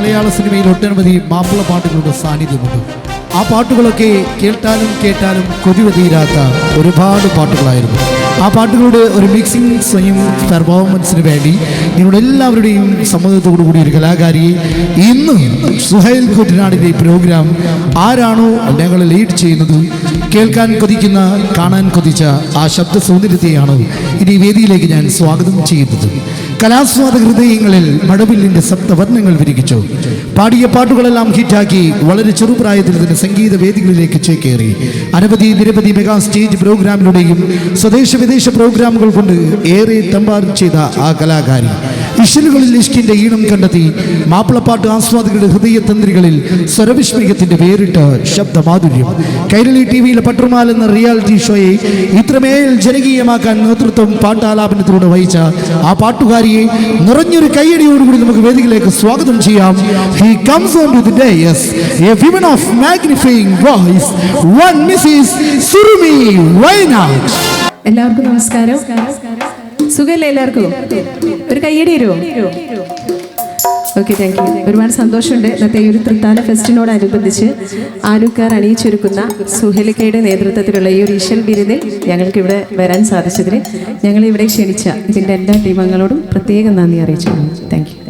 മലയാള സിനിമയിൽ ഒട്ടനവധി മാപ്പിള പാട്ടുകളുടെ സാന്നിധ്യമുണ്ട്. ആ പാട്ടുകളൊക്കെ കേട്ടാലും കേട്ടാലും കൊതിവ് തീരാത്ത ഒരുപാട് പാട്ടുകളായിരുന്നു. ആ പാട്ടുകളുടെ ഒരു മിക്സിംഗ് സ്വയം പെർഫോമൻസിന് വേണ്ടി നിങ്ങളുടെ എല്ലാവരുടെയും സമ്മതത്തോടു കൂടി ഒരു കലാകാരിയെ ഇന്ന് സുഹൈൽ കുട്ടനാടിന്റെ പ്രോഗ്രാം ആരാണോ ഞങ്ങൾ ലീഡ് ചെയ്യുന്നത് കേൾക്കാൻ കൊതിക്കുന്ന കാണാൻ കൊതിച്ച ആ ശബ്ദ സൗന്ദര്യത്തെയാണ് ഇനി വേദിയിലേക്ക് ഞാൻ സ്വാഗതം ചെയ്യുന്നത്. കലാസ്വാദ ഹൃദയങ്ങളിൽ മഴവില്ലിന്റെ സപ്തവർണങ്ങൾ വിരിക്കിച്ചു പാടിയ പാട്ടുകളെല്ലാം ഹിറ്റാക്കി വളരെ ചെറുപ്രായത്തിൽ തന്നെ സംഗീത വേദികളിലേക്ക് ചേക്കേറി. അനവധി നിരവധി മെഗാ സ്റ്റേജ് പ്രോഗ്രാമിലൂടെയും സ്വദേശ വിദേശ പ്രോഗ്രാമുകൾ കൊണ്ട് ഏറെ തമ്പാർ ചെയ്ത ആ കലാകാരി. ഇഷലുകളിൽ ഇഷ്കിന്റെ ഈണം കണ്ടെത്തി മാപ്പിളപ്പാട്ട് ആസ്വാദകരുടെ ഹൃദയതന്ത്രികളിൽ സ്വരവിസ്മയത്തിന്റെ പേരിട്ട ശബ്ദമാധുര്യം. കൈരളി ടി വിയിലെ പട്ടുമാൽ എന്ന റിയാലിറ്റി ഷോയെ ഇത്രമേൽ ജനകീയമാക്കാൻ നേതൃത്വം പാട്ടാലാപനത്തിലൂടെ വഹിച്ച ആ പാട്ടുകാരിയെ നിറഞ്ഞൊരു കൈയടിയോടുകൂടി നമുക്ക് വേദികളിലേക്ക് സ്വാഗതം ചെയ്യാം. He comes on to the day yes a women of magnifying voice one Mrs Surumi Wayanad എല്ലാവർക്കും നമസ്കാരം. സുഖല്ലേ എല്ലാവർക്കും? ഒരു കയ്യടി തരുമോ ഓക്കെ താങ്ക് യു ഒരുപാട് സന്തോഷമുണ്ട്. ഇന്നത്തെ ഈ ഒരു തൃത്താല ഫെസ്റ്റിനോടനുബന്ധിച്ച് ആലുക്കാർ അണിയിച്ചൊരുക്കുന്ന സുഹലിക്കയുടെ നേതൃത്വത്തിലുള്ള ഈ ഒരു ഈശ്വൽ ബിരുദിൽ ഞങ്ങൾക്ക് ഇവിടെ വരാൻ സാധിച്ചതിന് ഞങ്ങളിവിടെ ക്ഷണിച്ച ഇതിന്റെ എല്ലാ ടീമങ്ങളോടും പ്രത്യേകം നന്ദി അറിയിച്ചു താങ്ക് യു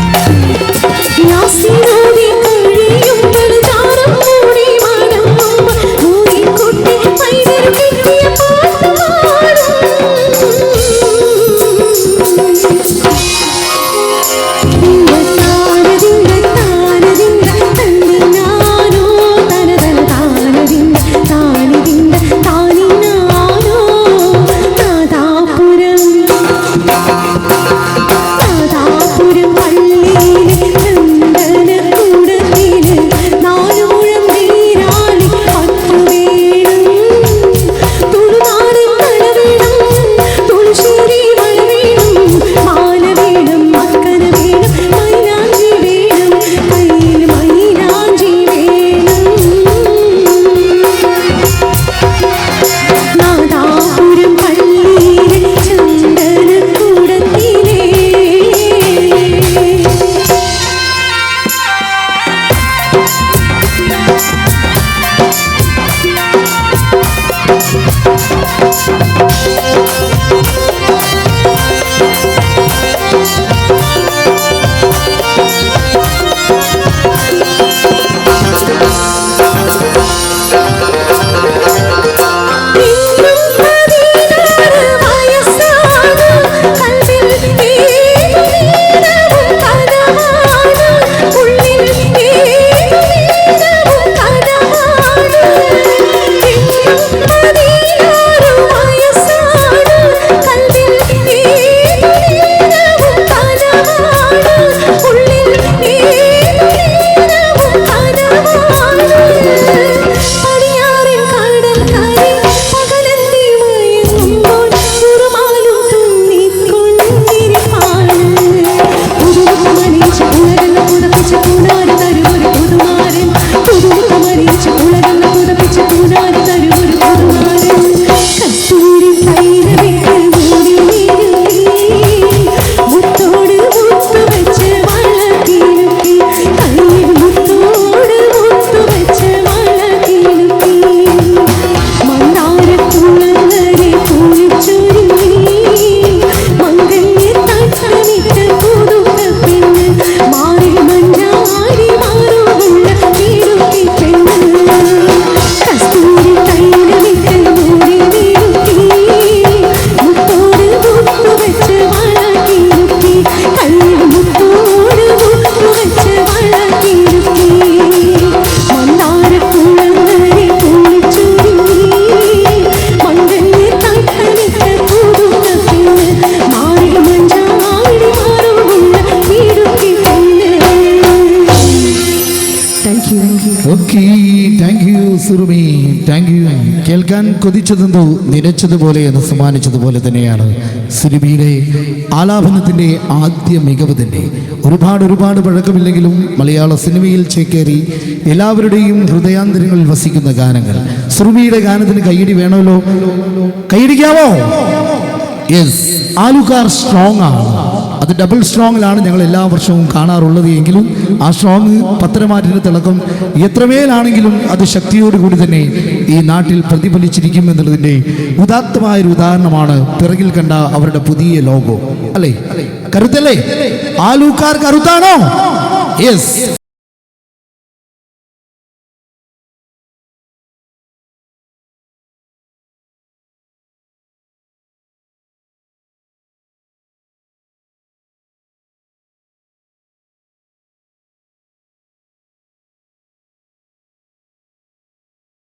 കേൾക്കാൻ കൊതിച്ചതെന്തോ നിരച്ചതുപോലെ എന്ന് സമ്മാനിച്ചതുപോലെ തന്നെയാണ് സുരുമിയുടെ ആലാപനത്തിന്റെ ആദ്യ മികവ് തന്നെ. ഒരുപാട് ഒരുപാട് പഴക്കമില്ലെങ്കിലും മലയാള സിനിമയിൽ ചേക്കേറി എല്ലാവരുടെയും ഹൃദയാന്തരങ്ങളിൽ വസിക്കുന്ന ഗാനങ്ങൾ. സുറുമിയുടെ ഗാനത്തിന് കൈയടി വേണമല്ലോ? കൈയടിക്കാമോ? യെസ് ആലുകാർ സ്ട്രോങ് ആണ്. അത് ഡബിൾ സ്ട്രോങ്ങിലാണ് ഞങ്ങൾ എല്ലാ വർഷവും കാണാറുള്ളത് എങ്കിലും ആ സ്ട്രോങ് പത്തരമാറ്റിന്റെ തിളക്കം എത്രമേലാണെങ്കിലും അത് ശക്തിയോടുകൂടി തന്നെ ഈ നാട്ടിൽ പ്രതിഫലിച്ചിരിക്കും എന്നുള്ളതിന്റെ ഉദാത്തമായൊരു ഉദാഹരണമാണ് പിറകിൽ കണ്ട അവരുടെ പുതിയ ലോഗോ അല്ലേ? കരുത്തല്ലേ ആലൂക്കാർ കരുത്താണോ യെസ്